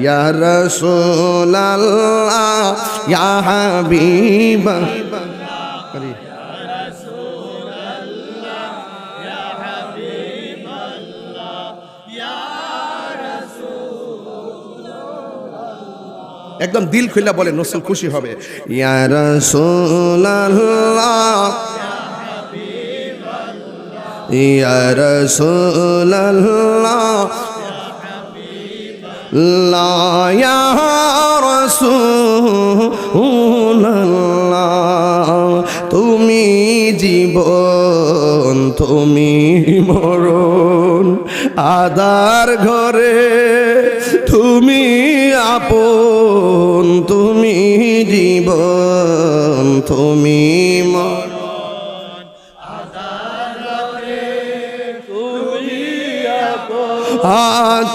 ইয়া রাসূলাল্লাহ, ইয়া হাবিব। একদম দিল খুলে বলে, নসল খুশি হবে। ইয়া রাসূলাল্লাহ ইয়া রাসূলাল্লাহ লা ইয়া রাসূলাল্লাহ তুমি জীবন তুমি মরণ আদার ঘরে তুমি আপন তুমি জীবন তুমি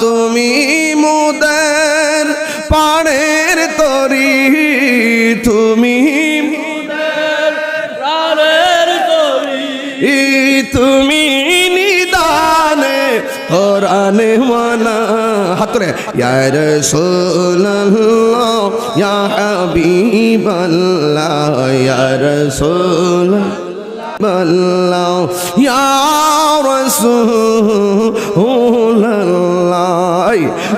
তুমি মুদের পাড়ের তরি, তুমি তুমি নিদানে হরানে মানা। হাতরে ইয়া রাসূলুল্লাহ, ইয়া হাবিবাল্লাহ, ইয়া রাসূলুল্লাহ। রাসূলুল্লাহ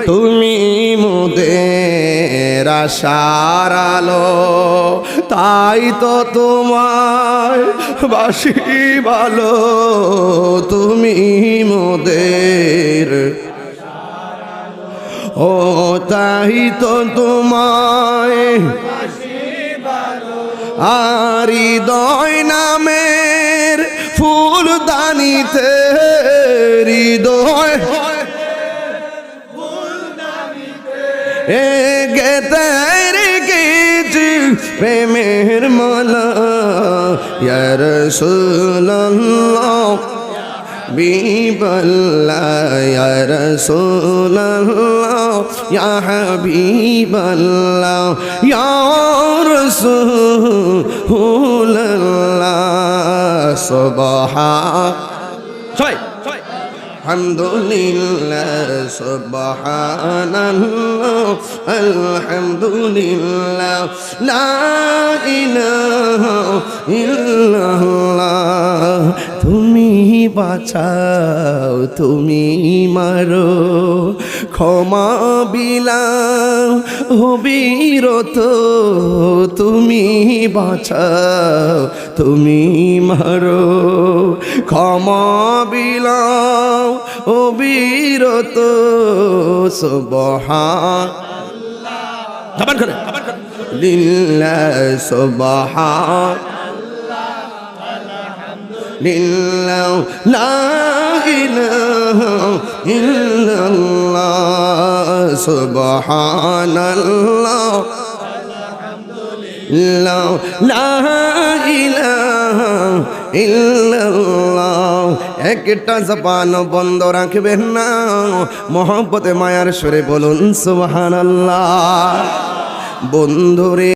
তুমি মোদের আশার আলো তাই তো তোমায় বাসি ভালো তুমি মোদের ও তাই তো তোমায় আর দয় নামের ফুল দানিতে হৃদয়। এ গেতে প্রেমের মালা ইয়ার সুল্লাহ বিবল্লাহ ইয়ার সুল্লাহ ইয়া হাবিবাল্লাহ, ইয়া রাসূল। সুবহান সবাই আলহামদুলিল্লাহ সুবহানাল্লাহ আলহামদুলিল্লাহ লা ইলাহা ইল্লাল্লাহ বাঁচাও তুমি মারো। ক্ষমা বিলাও হবিরত তুমি বাঁচাও তুমি মারো। ক্ষমা বিলাও হবিরত করে করে। লিল্লাহ সুবহান। لله لا إله إلا الله سبحان الله لا لا إله إلا الله একটা জবান বন্ধ রাখবেন না মোহব্বতে মায়ার সুরে বলুন সুবহানাল্লাহ বন্ধুরে